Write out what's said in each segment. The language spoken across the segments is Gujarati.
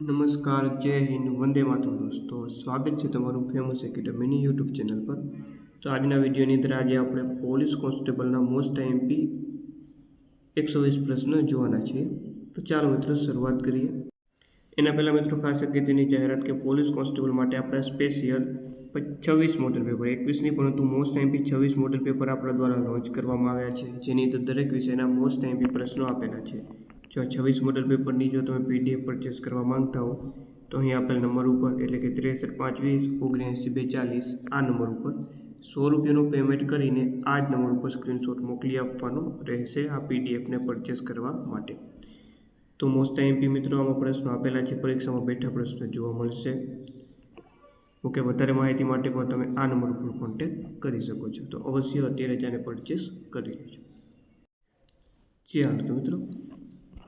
નમસ્કાર, જય હિન્દ, વંદે માતરમ દોસ્તો. સ્વાગત છે તમારું ફેમસ એકેડમીની યુટ્યુબ ચેનલ પર. તો આજના વિડીયોની અંદર આજે આપણે પોલીસ કોન્સ્ટેબલના મોસ્ટ એમપી એકસો વીસ પ્રશ્ન જોવાના છે. તો ચાલો મિત્રો શરૂઆત કરીએ. એના પહેલાં મિત્રો ખાસ અગત્યની જાહેરાત કે પોલીસ કોન્સ્ટેબલ માટે આપણે સ્પેશિયલ છવ્વીસ મોડલ પેપર એકવીસની પરંતુ મોસ્ટ એમપી છવ્વીસ મોડલ પેપર આપણા દ્વારા લોન્ચ કરવામાં આવ્યા છે. જેની અંદર દરેક વિષયના મોસ્ટ એમપી પ્રશ્નો આપેલા છે. જો છવ્વીસ મોડલ પેપરની જો તમે પીડીએફ પરચેસ કરવા માંગતા હો, તો અહીં આપેલ નંબર ઉપર એટલે કે ત્રેસઠ પાંચ વીસ ઓગણએંસી બેચાલીસ આ નંબર ઉપર સો રૂપિયાનું પેમેન્ટ કરીને આ જ નંબર ઉપર સ્ક્રીનશોટ મોકલી આપવાનો રહેશે આ પીડીએફને પરચેસ કરવા માટે. તો મોસ્ટ એમપી મિત્રો આમાં પ્રશ્નો આપેલા છે. પરીક્ષામાં બેઠા પ્રશ્નો જોવા મળશે. ઓકે, વધારે માહિતી માટે પણ તમે આ નંબર ઉપર કોન્ટેક્ટ કરી શકો છો. તો અવશ્ય અત્યારે જ આને પરચેસ કરી લેજો. ચાલો તો મિત્રો.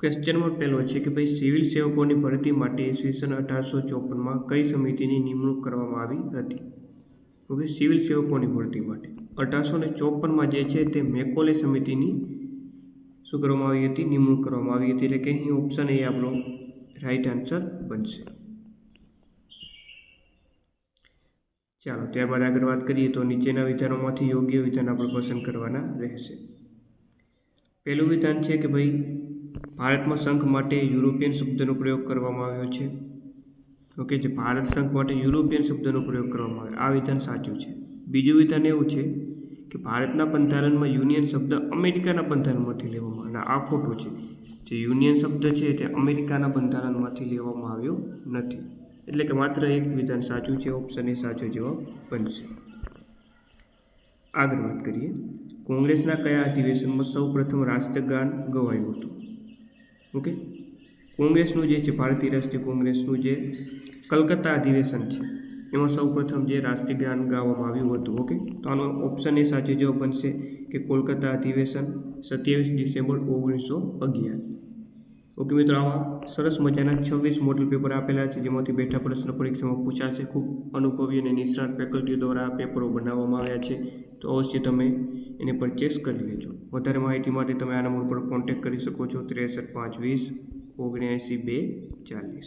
ક્વેશ્ચન નંબર પહેલો છે કે ભાઈ સિવિલ સેવકોની ભરતી માટે ઈસવીસન અઢારસો ચોપનમાં કઈ સમિતિની નિમણૂક કરવામાં આવી હતી? ઓકે સિવિલ સેવકોની ભરતી માટે. અઢારસો ને ચોપનમાં જે છે તે મેકોલે સમિતિની શું કરવામાં આવી હતી? નિમણૂક કરવામાં આવી હતી. એટલે કે અહીં ઓપ્શન એ આપણો રાઈટ આન્સર બનશે. ચાલો, ત્યારબાદ આગળ વાત કરીએ તો નીચેના વિધાનોમાંથી યોગ્ય વિધાન આપણે પસંદ કરવાના રહેશે. પહેલું વિધાન છે કે ભાઈ ભારતમાં સંઘ માટે યુરોપિયન શબ્દનો પ્રયોગ કરવામાં આવ્યો છે. ઓકે, જે ભારત સંઘ માટે યુરોપિયન શબ્દનો પ્રયોગ કરવામાં આવ્યો. આ વિધાન સાચું છે. બીજું વિધાન એવું છે કે ભારતના બંધારણમાં યુનિયન શબ્દ અમેરિકાના બંધારણમાંથી લેવામાં અને આ ખોટું છે. જે યુનિયન શબ્દ છે તે અમેરિકાના બંધારણમાંથી લેવામાં આવ્યો નથી. એટલે કે માત્ર એક વિધાન સાચું છે ઓપ્શન એ સાચો જવાબ બનશે. આગળ વાત કરીએ. કોંગ્રેસના કયા અધિવેશનમાં સૌ પ્રથમ રાષ્ટ્રગાન ગવાયું હતું? ઓકે? કોંગ્રેસનું જે છે, ભારતીય રાષ્ટ્રીય કોંગ્રેસનું જે કલકત્તા અધિવેશન છે, એમાં સૌ પ્રથમ જે રાષ્ટ્રીય ગાન ગાવામાં આવ્યું હતું, ઓકે? તો આનો ઓપ્શન એ સાચો જવાબ બનશે કે કોલકાતા અધિવેશન સત્યાવીસ ડિસેમ્બર ઓગણીસો અગિયાર. ઓકે મિત્રો આવા સરસ મજાના છવ્વીસ મોડલ પેપર આપેલા છે, જેમાંથી બેઠા પ્રશ્ન પરીક્ષામાં પૂછાશે ખૂબ અનુભવી અને નિષ્ણાત ફેકલ્ટી દ્વારા પેપરો બનાવવામાં આવ્યા છે. તો અવશ્ય તમે એને પરચેસ કરી લેજો. વધારે માહિતી માટે તમે આ નંબર પર કોન્ટેક્ટ કરી શકો છો, ત્રેસઠ પાંચ વીસ, ઓગણએંસી બે ચાલીસ.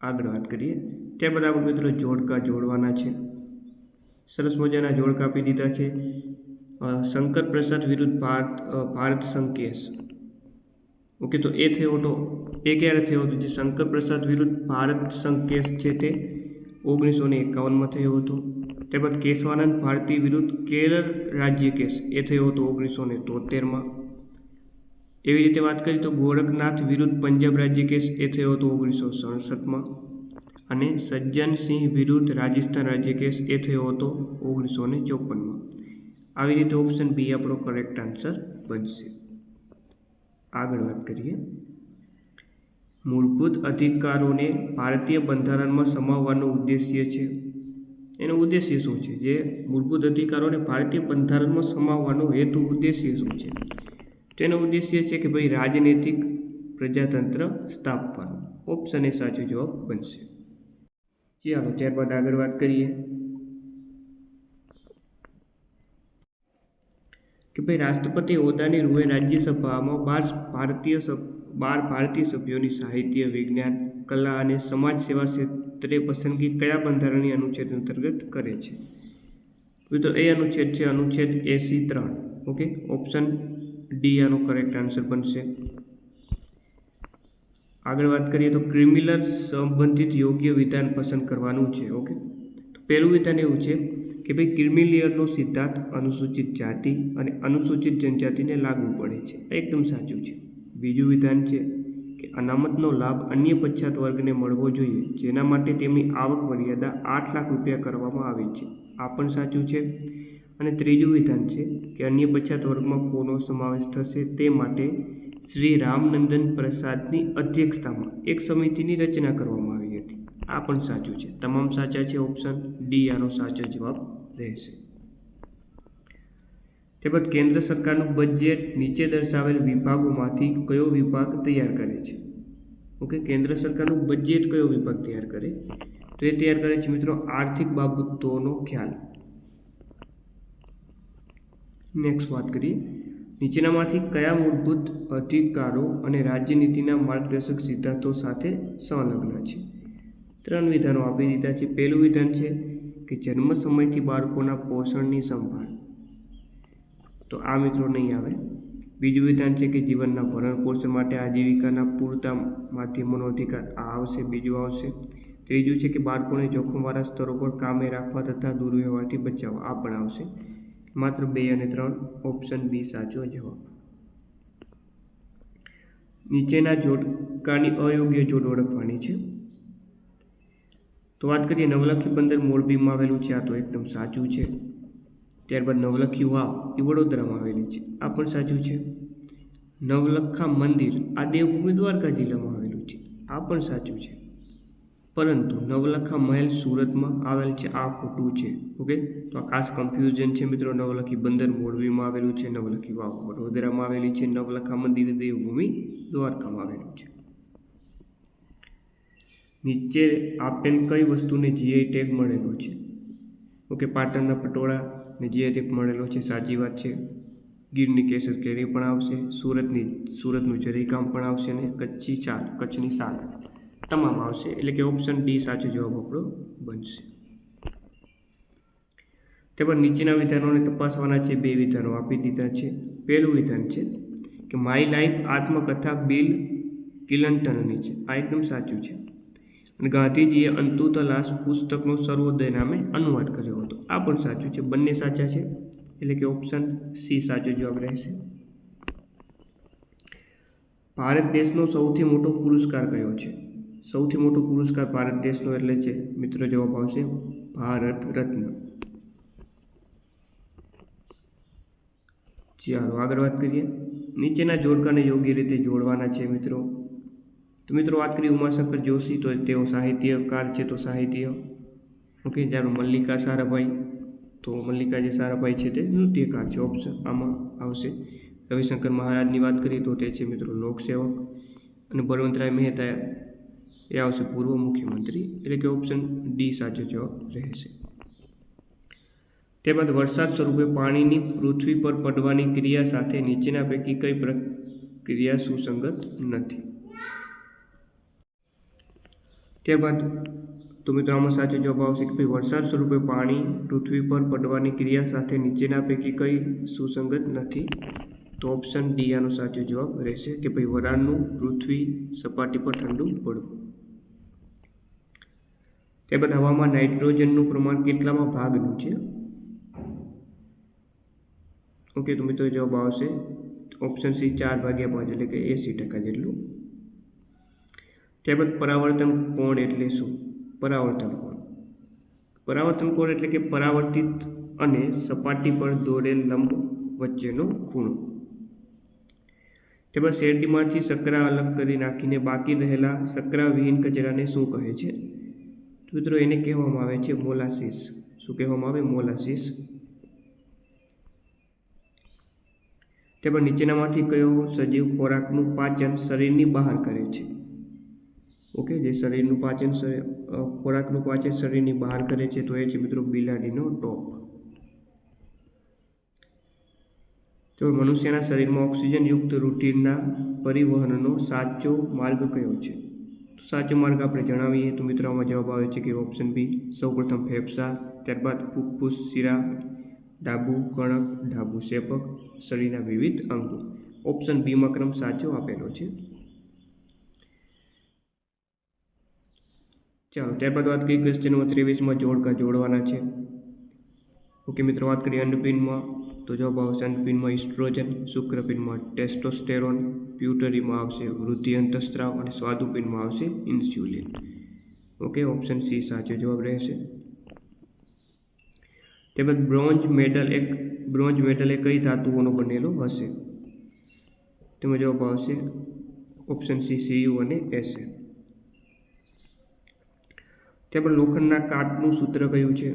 આગળ વાત કરીએ. ત્યારબાદ આપણે મિત્રો જોડકા જોડવાના છે. સરસ મજાના જોડકા આપી દીધા છે. શંકર પ્રસાદ વિરુદ્ધ ભારત ભારત સંકેશ ઓકે, તો એ થયો હતો, એ ક્યારે થયો હતો? જે શંકર પ્રસાદ વિરુદ્ધ ભારત સંકેશ છે તે ઓગણીસો ને એકાવનમાં થયો હતો. ત્યારબાદ કેશવાનંદ ભારતી વિરુદ્ધ કેરળ રાજ્ય કેસ એ થયો હતો ઓગણીસો ને તોતેરમાં. એવી રીતે વાત કરીએ તો ગોરખનાથ વિરુદ્ધ પંજાબ રાજ્ય કેસ એ થયો હતો ઓગણીસો સડસઠમાં. અને સજ્જનસિંહ વિરુદ્ધ રાજસ્થાન રાજ્ય કેસ એ થયો હતો ઓગણીસો ને ચોપનમાં. આવી રીતે ઓપ્શન બી આપણો કરેક્ટ આન્સર બનશે. આગળ વાત કરીએ. મૂળભૂત અધિકારોને ભારતીય બંધારણમાં સમાવવાનો ઉદ્દેશ્ય છે. એનો ઉદ્દેશ્ય શું છે? જે મૂળભૂત અધિકારોને ભારતીય બંધારણમાં સમાવવાનો હેતુ ઉદ્દેશ્ય શું છે? તેનો ઉદ્દેશ્ય છે કે ભાઈ રાજનૈતિક પ્રજાતંત્ર સ્થાપવાનું. ઓપ્શન એ સાચો જવાબ બનશે. ચાલો, ત્યારબાદ આગળ વાત કરીએ. કે ભાઈ રાષ્ટ્રપતિ હોદ્દાની રૂએ રાજ્યસભામાં બાર ભારતીય બાર ભારતીય સભ્યોની સાહિત્ય, વિજ્ઞાન, કલા અને સમાજ સેવા ક્ષેત્રે પસંદગી કયા બંધારણીય અનુચ્છેદ અંતર્ગત કરે છે? તો એ અનુચ્છેદ છે, અનુચ્છેદ એસી ત્રણ. ઓકે? ઓપ્શન ડી આનો કરેક્ટ આન્સર બનશે. આગળ વાત કરીએ તો ક્રિમિનલ સંબંધિત યોગ્ય વિધાન પસંદ કરવાનું છે, ઓકે? તો પહેલું વિધાન એવું છે કે ભાઈ ક્રિમિલિયરનો સિદ્ધાંત અનુસૂચિત જાતિ અને અનુસૂચિત જનજાતિને લાગુ પડે છે. એકદમ સાચું છે. બીજું વિધાન છે કે અનામતનો લાભ અન્ય પછાત વર્ગને મળવો જોઈએ, જેના માટે તેમની આવક મર્યાદા આઠ લાખ રૂપિયા કરવામાં આવી છે. આ પણ સાચું છે. અને ત્રીજું વિધાન છે કે અન્ય પછાત વર્ગમાં કોનો સમાવેશ થશે તે માટે શ્રી રામનંદન પ્રસાદની અધ્યક્ષતામાં એક સમિતિની રચના કરવામાં આ પણ સાચું છે. તમામ સાચા છે ઓપ્શન ડી આનો સાચો જવાબ રહેશે. ત્યારબાદ કેન્દ્ર સરકારનું બજેટ નીચે દર્શાવેલ વિભાગોમાંથી કયો વિભાગ તૈયાર કરે છે? ઓકે, કેન્દ્ર સરકારનું બજેટ કયો વિભાગ તૈયાર કરે? તો એ તૈયાર કરે છે મિત્રો આર્થિક બાબતોનો ખ્યાલ. નેક્સ્ટ વાત કરીએ. નીચેનામાંથી કયા મૂળભૂત અધિકારો અને રાજ્યનીતિના માર્ગદર્શક સિદ્ધાંતો સાથે સંલગ્ન છે? ત્રણ વિધાનો આપી દીધા છે. પહેલું વિધાન છે કે જન્મ સમયથી બાળકોના પોષણની સંભાળ. તો આ મિત્રો નહીં આવે. બીજું વિધાન છે કે જીવનના ભરણ પોષણ માટે આજીવિકાના પૂરતા માધ્યમોનો અધિકાર. આ આવશે, બીજું આવશે. ત્રીજું છે કે બાળકોને જોખમવાળા સ્તરો પર કામે રાખવા તથા દુર્વ્યવહારથી બચાવવા આ પણ આવશે. માત્ર બે અને ત્રણ. ઓપ્શન બી સાચો જવાબ. નીચેના જોડકાની અયોગ્ય જોડ ઓળખવાની છે. તો વાત કરીએ નવલખી બંદર મોરબીમાં આવેલું છે. આ તો એકદમ સાચું છે. ત્યારબાદ નવલખી વાવ એ વડોદરામાં આવેલી છે. આ પણ સાચું છે. નવલખા મંદિર આ દેવભૂમિ દ્વારકા જિલ્લામાં આવેલું છે. આ પણ સાચું છે. પરંતુ નવલખા મહેલ સુરતમાં આવેલ છે. આ ખોટું છે. ઓકે? તો આ ખાસ કન્ફ્યુઝન છે મિત્રો. નવલખી બંદર મોરબીમાં આવેલું છે. નવલખી વાવ વડોદરામાં આવેલી છે. નવલખા મંદિર દેવભૂમિ દ્વારકામાં આવેલું છે. નીચે આપેલ કઈ વસ્તુને જીઆઈ ટેગ મળેલો છે? ઓકે, પાટણના પટોળા ને જીઆઈ ટેગ મળેલો છે, સાચી વાત છે. ગીરની કેસર કેરી પણ આવશે, સુરતની, સુરતનું જરીકામ પણ આવશે અને કચ્છી ચાલ કચ્છની સાલ તમામ આવશે, એટલે કે ઓપ્શન ડી સાચો જવાબ આપણો બનશે. ત્યારબાદ નીચેના વિધાનોને તપાસવાના છે, બે વિધાનો આપી દીધા છે. પહેલું વિધાન છે કે માય લાઈફ આત્મકથા બિલ કિલન્ટનની છે. આ એકદમ સાચું છે. ગાંધીજીએ અંતુતલાસ પુસ્તકનો સર્વોદય નામે અનુવાદ કર્યો હતો. આ પણ સાચું છે. બંને સાચા છે. એટલે કે ઓપ્શન સી સાચો જવાબ રહેશે. ભારત દેશનો સૌથી મોટો પુરસ્કાર કયો છે? સૌથી મોટો પુરસ્કાર ભારત દેશનો એટલે છે. મિત્રો જવાબ આવશે ભારત રત્ન. ચાલો આગળ વાત કરીએ. નીચેના જોડકાને યોગ્ય રીતે જોડવાના છે મિત્રો. તો મિત્રો વાત કરીએ ઉમાશંકર જોશી તો તેઓ સાહિત્યકાર છે, તો સાહિત્ય. ઓકે, જ્યારે મલ્લિકા સારાભાઈ, તો મલ્લિકા જે સારાભાઈ છે તે નૃત્યકાર છે. ઓપ્શન આમાં આવશે. રવિશંકર મહારાજની વાત કરીએ તો તે છે મિત્રો, લોકસેવક. અને બળવંતરાય મહેતા એ આવશે પૂર્વ મુખ્યમંત્રી. એટલે કે ઓપ્શન ડી સાચો જવાબ રહેશે. ત્યારબાદ વરસાદ સ્વરૂપે પાણીની પૃથ્વી પર પડવાની ક્રિયા સાથે નીચેના પૈકી કઈ પ્રક્રિયા સુસંગત નથી? ત્યારબાદ તો મિત્રો આમાં સાચો જવાબ આવશે કે ભાઈ વરસાદ સ્વરૂપે પાણી પૃથ્વી પર પડવાની ક્રિયા સાથે નીચેના પૈકી કઈ સુસંગત નથી. તો ઓપ્શન ડી આનો સાચો જવાબ રહેશે કે ભાઈ વરાળનું પૃથ્વી સપાટી પર ઠંડુ પડવું. ત્યારબાદ હવામાં નાઇટ્રોજનનું પ્રમાણ કેટલામાં ભાગનું છે? ઓકે, તો મિત્રો જવાબ આવશે ઓપ્શન સી ચાર ભાગ્યા પાંચ એટલે કે એંસી ટકા જેટલું. ત્યારબાદ પરાવર્તન કોણ એટલે શું? પરાવર્તન કોણ? પરાવર્તન કોણ એટલે કે પરાવર્તિત અને સપાટી પર દોરેલ લંબ વચ્ચેનો ખૂણો. ત્યારબાદ શેરડીમાંથી સકરા અલગ કરી નાખીને બાકી રહેલા સકરા વિહીન કચરાને શું કહે છે? મિત્રો એને કહેવામાં આવે છે મોલાસીસ શું કહેવામાં આવે? મોલાસીસ ત્યારબાદ નીચેનામાંથી કયો સજીવ ખોરાકનું પાચન શરીરની બહાર કરે છે? ઓકે, જે શરીરનું પાચન ખોરાકનું પાચન શરીરની બહાર કરે છે, તો એ છે મિત્રો બિલાડીનો ટોપ. તો મનુષ્યના શરીરમાં ઓક્સિજનયુક્ત રૂટિનના પરિવહનનો સાચો માર્ગ કયો છે? તો સાચો માર્ગ આપણે જણાવીએ, તો મિત્રો આમાં જવાબ આવે છે કે ઓપ્શન બી સૌપ્રથમ ફેફસા, ત્યારબાદ ફૂફૂસ શિરા, ડાબુ, કણક ડાબુ શેપક, શરીરના વિવિધ અંગો. ઓપ્શન બીમાં ક્રમ સાચો આપેલો છે. ચાલો, ત્યારબાદ વાત કરીએ ક્વેશ્ચન ત્રેવીસમાં જોડકા જોડવાના છે. ઓકે મિત્રો, વાત કરીએ અંડપિનમાં તો જવાબ આવશે અંડપિનમાં ઇસ્ટ્રોજન શુક્રપિનમાં ટેસ્ટોસ્ટેરોન, પ્યુટરીમાં આવશે વૃદ્ધિ અંતસ્ત્રાવ અને સ્વાદુપિનમાં આવશે ઇન્સ્યુલિન. ઓકે, ઓપ્શન સી સાચો જવાબ રહેશે. ત્યારબાદ બ્રોન્ઝ મેડલ એક બ્રોન્ઝ મેડલ એ કઈ ધાતુઓનો બનેલો હશે? તેમાં જવાબ આવશે ઓપ્શન સી સીયુ અને એસએ પણ લોખંડના કાટનું સૂત્ર કયું છે?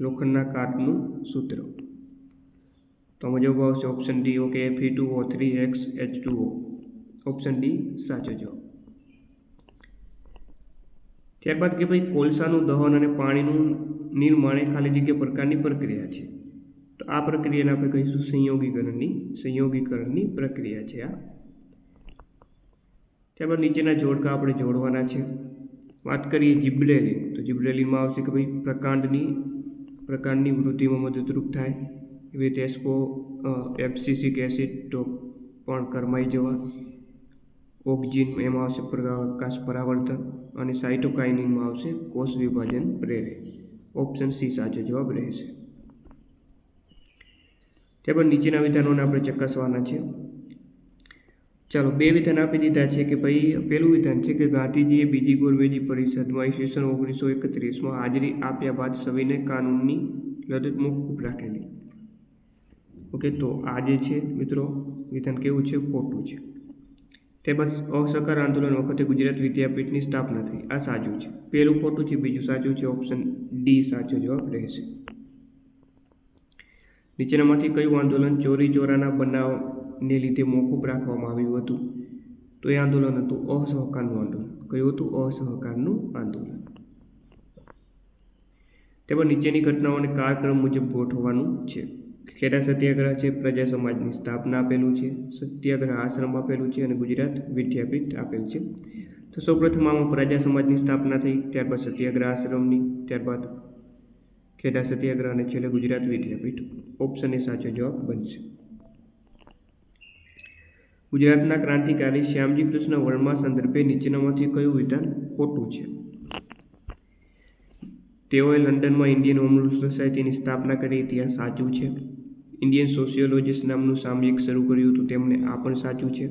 લોખંડના કાટનું સૂત્ર. તો આમાં જવાબ આવશે option D okay F two O three X H two O option D સાચો જવાબ. ત્યારબાદ કે ભાઈ કોલસાનું દહન અને પાણીનું નિર્માણ એ ખાલી જગ્યા પ્રકારની પ્રક્રિયા છે. તો આ પ્રક્રિયાને આપણે કહીશું સંયોગીકરણની સંયોગીકરણની પ્રક્રિયા છે આ. ત્યારબાદ નીચેના જોડકા આપણે જોડવાના છે. વાત કરીએ જીબ્રેલિન તો જીબ્રેલિનમાં આવશે કે ભાઈ પ્રકાંડની પ્રકાંડની વૃદ્ધિમાં મદદરૂપ થાય એવી રીતે એસ્પો એપ્સિસિક એસિડ, તો પણ કરમાઈ જવા. ઓક્સિજન એમાં આવશે પ્રકાશ પરાવર્તન અને સાઇટોકાઇનિનમાં આવશે કોષ વિભાજન પ્રેરે ઓપ્શન સી સાચો જવાબ રહેશે. ત્યારબાદ નીચેના વિધાનોને આપણે ચકાસવાના છે. ચાલો બે વિધાન આપી દીધા છે કે ભાઈ, પહેલું વિધાન છે કે ગાંધીજીએ બીજી ગોરવેજી પરિષદમાં ઈસવીસન ઓગણીસો એકત્રીસમાં હાજરી આપ્યા બાદ સવિનય કાનૂનની લડત મોકૂફ રાખેલી. ઓકે, તો આ જે છે મિત્રો, વિધાન કેવું છે? ખોટું છે. તેમજ અસહકાર આંદોલન વખતે ગુજરાત વિદ્યાપીઠની સ્થાપના થઈ. આ સાચું છે. પહેલું ખોટું છે, બીજું સાચું છે, ઓપ્શન ડી સાચો જવાબ રહેશે. નીચેનામાંથી કયું આંદોલન ચોરી ચોરાના બનાવને લીધે મોકૂફ રાખવામાં આવ્યું હતું. તો એ આંદોલન હતું અસહકારનું આંદોલન. કયું હતું? અસહકારનું આંદોલન. તેમાં નીચેની ઘટનાઓને કાળક્રમ મુજબ ગોઠવવાનું છે. ખેડા સત્યાગ્રહ છે, પ્રજા સમાજની સ્થાપના આપેલું છે, સત્યાગ્રહ આશ્રમ આપેલું છે અને ગુજરાત વિદ્યાપીઠ આપેલ છે. તો સૌપ્રથમ આમાં પ્રજા સમાજની સ્થાપના થઈ, ત્યારબાદ સત્યાગ્રહ આશ્રમની, ત્યારબાદ ખેડા સત્યાગ્રહ અને છેલ્લે ગુજરાત વિદ્યાપીઠ. ઓપ્શન એ સાચો જવાબ બનશે. ગુજરાતના ક્રાંતિકારી શ્યામજી કૃષ્ણ વર્મા સંદર્ભે નીચેનામાંથી કયું વિધાન ખોટું છે? તેઓએ લંડનમાં ઇન્ડિયન હોમ રૂલ સોસાયટીની સ્થાપના કરી. આ સાચું છે. ઇન્ડિયન સોશિયોલોજીસ્ટ નામનું સામયિક શરૂ કર્યું હતું. તેમણે આ પણ સાચું છે.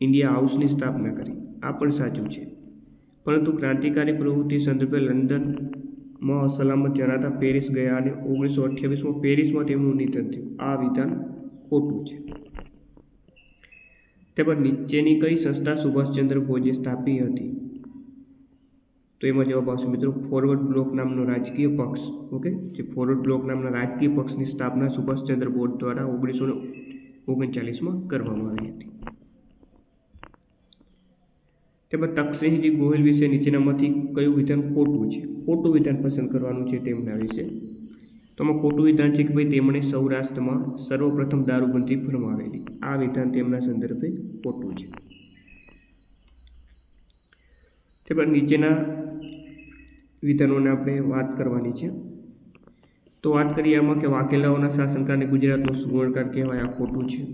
ઇન્ડિયા હાઉસની સ્થાપના કરી. આ પણ સાચું છે. પરંતુ ક્રાંતિકારી પ્રવૃત્તિ સંદર્ભે લંડનમાં અસલામત જણાતા પેરિસ ગયા અને ઓગણીસો અઠ્યાવીસમાં પેરિસમાં તેમનું નિધન થયું. આ વિધાન ખોટું છે. ત્યારબાદ નીચેની કઈ સંસ્થા સુભાષચંદ્ર બોઝે સ્થાપી હતી? તો એમાં જવાબ આવશે મિત્રો ફોરવર્ડ બ્લોક નામનો રાજકીય પક્ષ ઓકે જે ફોરવર્ડ બ્લોક નામના રાજકીય પક્ષની સ્થાપના સુભાષચંદ્ર બોઝ દ્વારા ઓગણીસો ઓગણચાલીસમાં કરવામાં આવી હતી. ત્યારબાદ તકસિંહજી ગોહિલ વિશે નીચેનામાંથી કયું વિધાન ખોટું છે? ખોટું વિધાન પસંદ કરવાનું છે તેમના વિશે. તો આમાં ખોટું વિધાન છે કે ભાઈ તેમણે સૌરાષ્ટ્રમાં સર્વપ્રથમ દારૂબંધી ફરમાવેલી. આ વિધાન તેમના સંદર્ભે ખોટું છે. ત્યારબાદ નીચેના વિધાનોને આપણે વાત કરવાની છે. તો વાત કરીએ આમાં કે વાઘેલાઓના શાસનકાળને ગુજરાતનો સુવર્ણકાળ કહેવાય, આ ખોટું છે.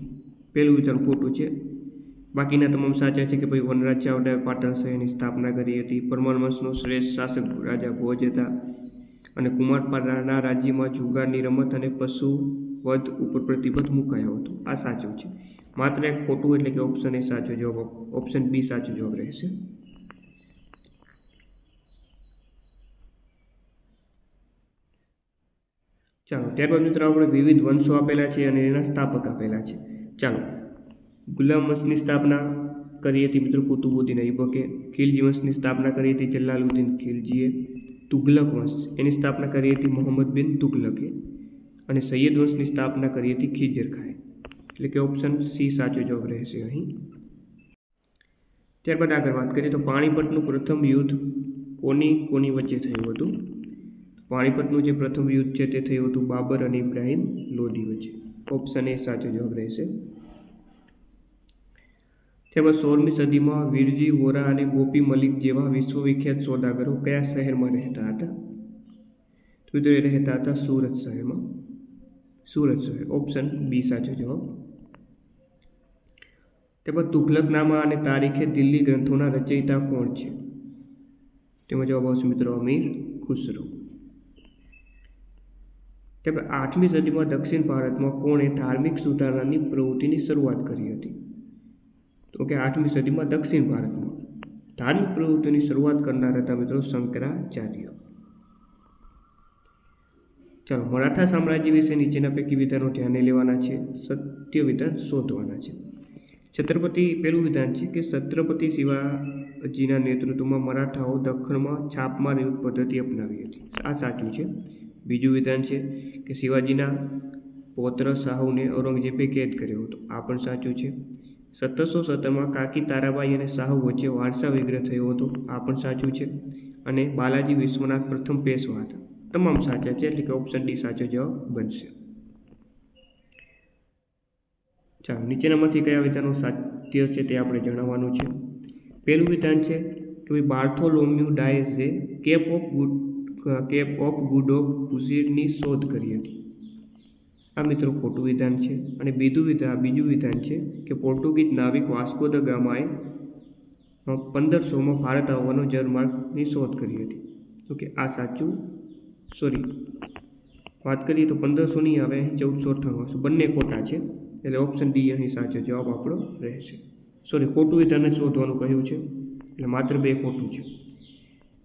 પહેલું વિધાન ખોટું છે. બાકીના તમામ સાચા છે કે ભાઈ વનરાજ ચાવડાએ પાટણ શહેરની સ્થાપના કરી હતી. પરમારવંશનો શ્રેષ્ઠ શાસક રાજા ભોજ હતા. અને કુમારપાડાના રાજ્યમાં જુગારની રમત અને પશુ વધ ઉપર પ્રતિબંધ મુકાયો હતો. આ સાચું છે. માત્ર એક ખોટું એટલે કે ઓપ્શન એ સાચો જવાબ ઓપ્શન બી સાચો જવાબ રહેશે. ચાલો, ત્યારબાદ મિત્રો આપણે વિવિધ વંશો આપેલા છે અને એના સ્થાપક આપેલા છે. ચાલો, ગુલામ વંશની સ્થાપના કરી હતી મિત્રો કુતુબુદ્દીન અયુબકે ખિલજી વંશની સ્થાપના કરી હતી જલાલુદ્દીન ખિલજીએ તુગલક વંશ. એની સ્થાપના કરી હતી મોહમ્મદ બિન તુગલકે અને સૈયદ વંશની સ્થાપના કરી હતી ખીજર ખાએ. એટલે કે ઓપ્શન સી સાચો જવાબ રહેશે અહીં. ત્યારબાદ આગળ વાત કરીએ તો પાણીપતનું પ્રથમ યુદ્ધ કોની કોની વચ્ચે થયું હતું? પાણીપતનું જે પ્રથમ યુદ્ધ છે તે થયું હતું બાબર અને ઇબ્રાહિમ લોધી વચ્ચે. ઓપ્શન એ સાચો જવાબ રહેશે. ત્યારબાદ સોળમી સદીમાં વીરજી, વોરા અને ગોપી મલિક જેવા વિશ્વવિખ્યાત સોદાગરો કયા શહેરમાં રહેતા હતા? તો તે રહેતા હતા સુરત શહેરમાં. સુરત શહેર. ઓપ્શન બી સાચો જવાબ. તેમાં તુઘલકનામા અને તારીખે દિલ્હી ગ્રંથોના રચયિતા કોણ છે? તેમાં જવાબ આવશે મિત્રો અમીર ખુસરો. ત્યારબાદ આઠમી સદીમાં દક્ષિણ ભારતમાં કોણે ધાર્મિક સુધારણાની પ્રવૃત્તિની શરૂઆત કરી હતી? તો કે આઠમી સદીમાં દક્ષિણ ભારતમાં. ધાર્મિક પ્રવૃત્તિની શરૂઆત કરનાર હતા મિત્રો શંકરાચાર્ય. ચાલો, મરાઠા સામ્રાજ્ય વિશે નીચેના પૈકી વિધાનો ધ્યાને લેવાના છે, સત્ય વિધાન શોધવાના છે. છત્રપતિ પહેલું વિધાન છે કે છત્રપતિ શિવાજીના નેતૃત્વમાં મરાઠાઓ દખણમાં છાપમાર પદ્ધતિ અપનાવી હતી. આ સાચું છે. બીજું વિધાન છે કે શિવાજીના પૌત્ર શાહુને ઔરંગઝેબે કેદ કર્યો હતો. આ પણ સાચું છે. સત્તરસો સત્તરમાં કાકી તારાબાઈ અને શાહુ વચ્ચે વારસા વિગ્રહ થયો હતો. આ પણ સાચું છે. અને બાલાજી વિશ્વનાથ પ્રથમ પેશવા હતા. તમામ સાચા છે એટલે કે ઓપ્શન ડી સાચો જવાબ બનશે. ચાલો, નીચેનામાંથી કયા વિધાનો સાત્ય છે તે આપણે જણાવવાનું છે. પહેલું વિધાન છે કે ભાઈ Bartholomew ડાયઝે cape of good cape of good of ઉઝીરની શોધ કરી હતી. આ મિત્રો ખોટું વિધાન છે અને બીજું વિધાન બીજું વિધાન છે કે પોર્ટુગીઝ નાવિક વાસ્કો દ ગામાએ પંદરસોમાં ભારત આવવાનો જળમાર્ગની શોધ કરી હતી. ઓકે આ સાચું? સોરી વાત કરીએ તો પંદરસો નહીં આવે, ચૌદસો અઠ્ઠાણું બંને ખોટા છે, એટલે ઓપ્શન ડી અહીં સાચો જવાબ આપણો રહેશે. સોરી ખોટું વિધાન શોધવાનું કહ્યું છે, એટલે માત્ર બે ખોટું છે.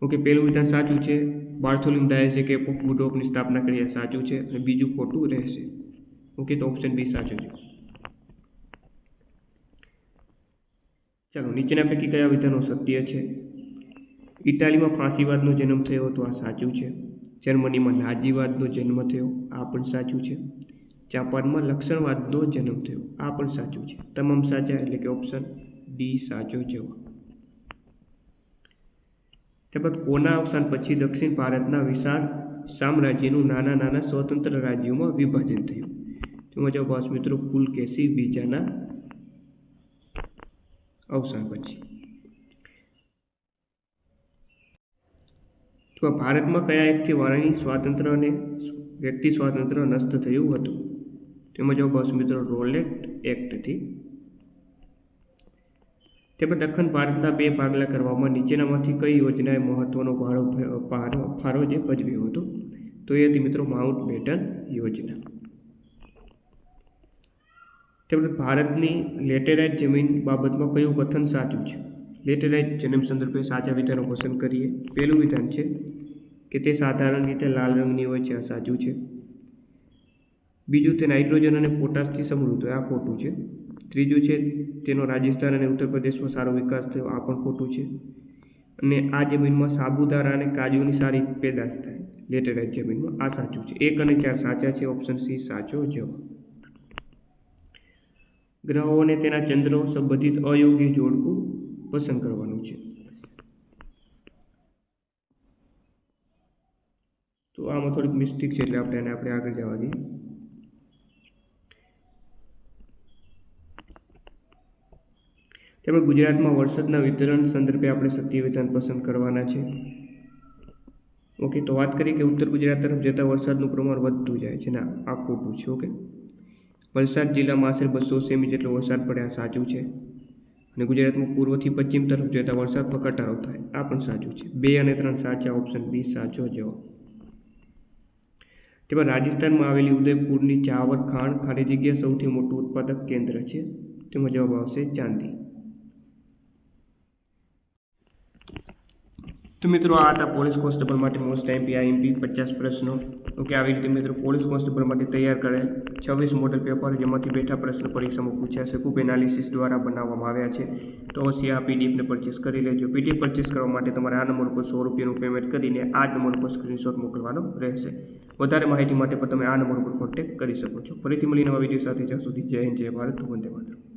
ઓકે, પહેલું વિધાન સાચું છે બાર્થોલિમ ડાયસે કે ઓફ ગુડ ઓફની સ્થાપના કરી સાચું છે અને બીજું ખોટું રહેશે. ઓકે, તો ઓપ્શન બી સાચું છે. ચાલો, નીચેના પૈકી કયા વિધાનો સત્ય છે? ઇટાલીમાં ફાંસીવાદનો જન્મ થયો તો આ સાચું છે. જર્મનીમાં નાજીવાદનો જન્મ થયો, આ પણ સાચું છે. જાપાનમાં લક્ષણવાદનો જન્મ થયો, આ પણ સાચું છે. તમામ સાચા એટલે કે ઓપ્શન ડી સાચો જવાબ. ત્યારબાદ કોના અવસાન પછી દક્ષિણ ભારતના વિશાળ સામ્રાજ્યનું નાના નાના સ્વતંત્ર રાજ્યોમાં વિભાજન થયું. તેમાં જવાબ આવશે મિત્રો પુલકેશી બીજાના અવસાન પછી. તો ભારતમાં કયા એકથી વારાણી સ્વાતંત્ર્ય અને વ્યક્તિ સ્વાતંત્ર્ય નષ્ટ થયું હતું? તેમાં જવાબ આવશે મિત્રો રોલેટ એક્ટથી. તેમજ દક્ષિણ ભારતના બે ભાગલા કરવામાં નીચેનામાંથી કઈ યોજનાએ મહત્વનો ભાડો ફાળો ફાળો જે ભજવ્યો હતો? તો એ હતી મિત્રો માઉન્ટ બેટન યોજના. તેમજ ભારતની લેટેરાઇટ જમીન બાબતમાં કયું કથન સાચું છે? લેટેરાઇટ જન્મ સંદર્ભે સાચા વિધાનો પસંદ કરીએ. પહેલું વિધાન છે કે તે સાધારણ રીતે લાલ રંગની હોય છે, આ સાચું છે. બીજું તે નાઇટ્રોજન અને પોટાશથી સમૃદ્ધ હોય, આ ખોટું છે. ત્રીજું છે, તેનો રાજસ્થાન અને ઉત્તર પ્રદેશમાં સારો વિકાસ થયો, આ પણ ખોટું છે. અને આ જમીનમાં સાબુદારા અને કાજુની સારી પેદાશ થાય, લેટેરાઇટ જમીનમાં, આ સાચું છે. એક અને ચાર સાચા છે ઓપ્શન સી સાચો જવાબ. ગ્રહો અને તેના ચંદ્રો સંબંધિત અયોગ્ય જોડકું પસંદ કરવાનું છે. તો આમાં થોડીક મિસ્ટેક છે, એટલે આપણે એને આપણે આગળ જવા દઈએ. તેમજ ગુજરાતમાં વરસાદના વિતરણ સંદર્ભે આપણે સત્ય વિધાન પસંદ કરવાના છે. ઓકે, તો વાત કરીએ કે ઉત્તર ગુજરાત તરફ જતાં વરસાદનું પ્રમાણ વધતું જાય છે ને આ ખોટું છે, ઓકે? વલસાડ જિલ્લામાં આશરે બસો સેમી જેટલો વરસાદ પડે, આ સાચું છે. અને ગુજરાતમાં પૂર્વથી પશ્ચિમ તરફ જતાં વરસાદમાં ઘટાડો થાય, આ પણ સાચું છે. બે અને ત્રણ સાચા, ઓપ્શન બી સાચો જવાબ. તેમાં રાજસ્થાનમાં આવેલી ઉદયપુરની ચાવર ખાણ ખાલી જગ્યા સૌથી મોટું ઉત્પાદક કેન્દ્ર છે. તેમાં જવાબ આવશે ચાંદી. તો મિત્રો આ હતા પોલીસ કોન્સ્ટેબલ માટે મોસ્ટ એમપી પચાસ પ્રશ્નો. ઓકે, આવી રીતે મિત્રો પોલીસ કોન્સ્ટેબલ માટે તૈયાર કરેલ છવ્વીસ મોડલ પેપર જેમાંથી બેઠા પ્રશ્ન પરીક્ષામાં પૂછ્યા છે. ખૂબ એનાલિસિસ દ્વારા બનાવવામાં આવ્યા છે. તો અવશ્ય આ પીડીએફને પરચેસ કરી લેજો. પીડીએફ પરચેસ કરવા માટે તમારે આ નંબર પર સો રૂપિયાનું પેમેન્ટ કરીને આ નંબર પર સ્ક્રીનશોટ મોકલવાનો રહેશે. વધારે માહિતી માટે પણ તમે આ નંબર પર કોન્ટેક્ટ કરી શકો છો. ફરીથી મળીને નવા વીડિયો સાથે. જ્યાં સુધી જય હિન્દ, જય ભારત. વંદે માતરમ.